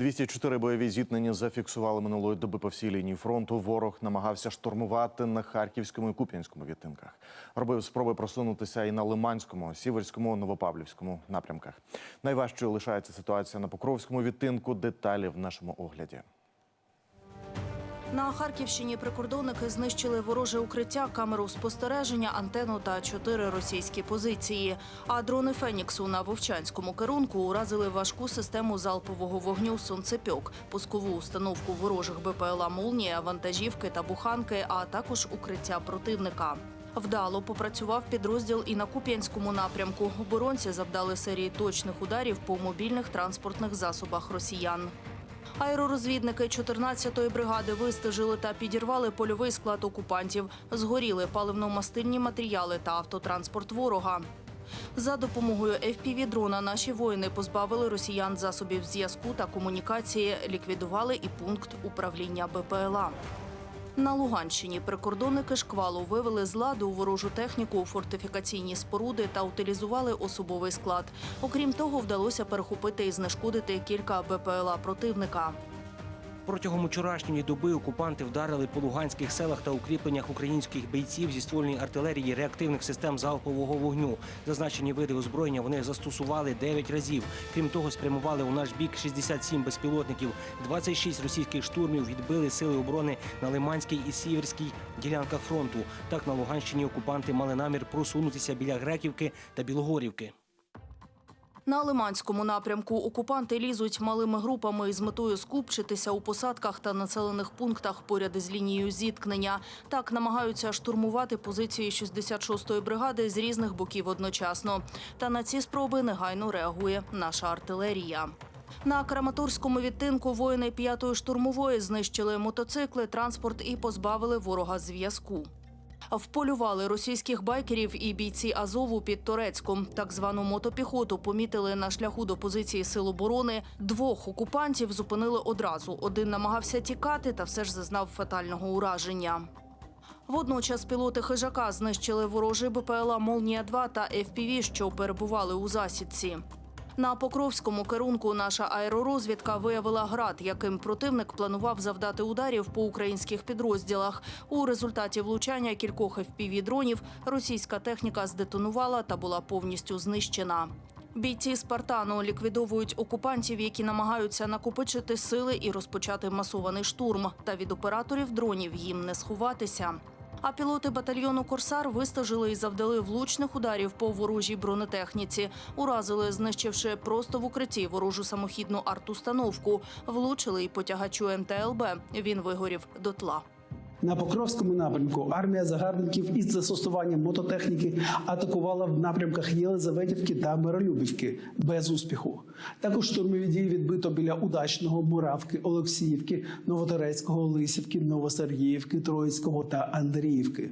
204 бойові зіткнення зафіксували минулої доби по всій лінії фронту. Ворог намагався штурмувати на харківському і куп'янському відтинках. Робив спроби просунутися і на Лиманському, Сіверському, Новопавлівському напрямках. Найважчою лишається ситуація на Покровському відтинку. Деталі в нашому огляді. На Харківщині прикордонники знищили вороже укриття, камеру спостереження, антенну та чотири російські позиції. А дрони Феніксу на Вовчанському керунку уразили важку систему залпового вогню Сонцепьок, пускову установку ворожих БПЛА «Молнія», вантажівки та буханки, а також укриття противника. Вдало попрацював підрозділ і на Куп'янському напрямку. Оборонці завдали серії точних ударів по мобільних транспортних засобах росіян. Аеророзвідники 14-ї бригади вистежили та підірвали польовий склад окупантів. Згоріли паливно-мастильні матеріали та автотранспорт ворога. За допомогою FPV-дрона наші воїни позбавили росіян засобів зв'язку та комунікації, ліквідували і пункт управління БПЛА. На Луганщині прикордонники шквалу вивели з ладу ворожу техніку, фортифікаційні споруди та утилізували особовий склад. Окрім того, вдалося перехопити і знешкодити кілька БПЛА противника. Протягом вчорашньої доби окупанти вдарили по луганських селах та укріпленнях українських бійців зі ствольної артилерії реактивних систем залпового вогню. Зазначені види озброєння вони застосували 9 разів. Крім того, спрямували у наш бік 67 безпілотників, 26 російських штурмів відбили сили оборони на Лиманській і Сіверській ділянках фронту. Так на Луганщині окупанти мали намір просунутися біля Греківки та Білогорівки. На Лиманському напрямку окупанти лізуть малими групами із метою скупчитися у посадках та населених пунктах поряд із лінією зіткнення. Так намагаються штурмувати позиції 66-ї бригади з різних боків одночасно. Та на ці спроби негайно реагує наша артилерія. На Краматорському відтинку воїни 5-ї штурмової знищили мотоцикли, транспорт і позбавили ворога зв'язку. Вполювали російських байкерів і бійці Азову під Торецьком. Так звану мотопіхоту помітили на шляху до позиції сил оборони. Двох окупантів зупинили одразу. Один намагався тікати та все ж зазнав фатального ураження. Водночас пілоти хижака знищили ворожий БПЛА «Молнія-2» та ФПВ, що перебували у засідці. На Покровському керунку наша аеророзвідка виявила град, яким противник планував завдати ударів по українських підрозділах. У результаті влучання кількох FPV-дронів російська техніка здетонувала та була повністю знищена. Бійці Спартану ліквідовують окупантів, які намагаються накопичити сили і розпочати масований штурм. Та від операторів дронів їм не сховатися. А пілоти батальйону Корсар вистажили і завдали влучних ударів по ворожій бронетехніці. Уразили, знищивши просто в укритті ворожу самохідну артустановку. Влучили і потягачу МТЛБ. Він вигорів дотла. На Покровському напрямку армія загарбників із застосуванням мототехніки атакувала в напрямках Єлизаветівки та Миролюбівки без успіху. Також штурмові дії відбито біля Удачного, Муравки, Олексіївки, Новоторецького, Лисівки, Новосергіївки, Троїцького та Андріївки.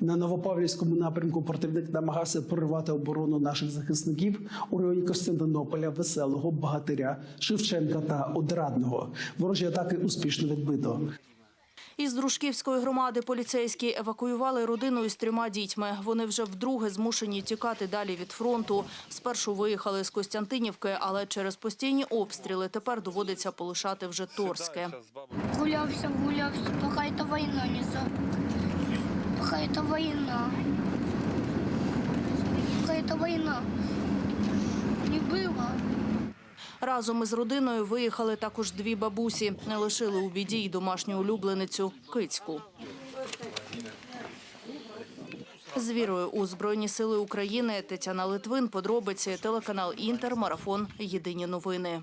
На Новопавлівському напрямку противник намагався проривати оборону наших захисників у районі Костянтинополя, Веселого, Багатиря, Шевченка та Одрадного. Ворожі атаки успішно відбито. Із Дружківської громади поліцейські евакуювали родину із трьома дітьми. Вони вже вдруге змушені тікати далі від фронту. Спершу виїхали з Костянтинівки, але через постійні обстріли тепер доводиться полишати вже Торське. Гулявся, гулявся, пока это война не за... Пока это война. Пока это война. Не было. Разом із родиною виїхали також дві бабусі. Не лишили у біді й домашню улюбленицю Кицьку. З вірою у Збройні сили України Тетяна Литвин, подробиці, телеканал Інтер, марафон. Єдині новини.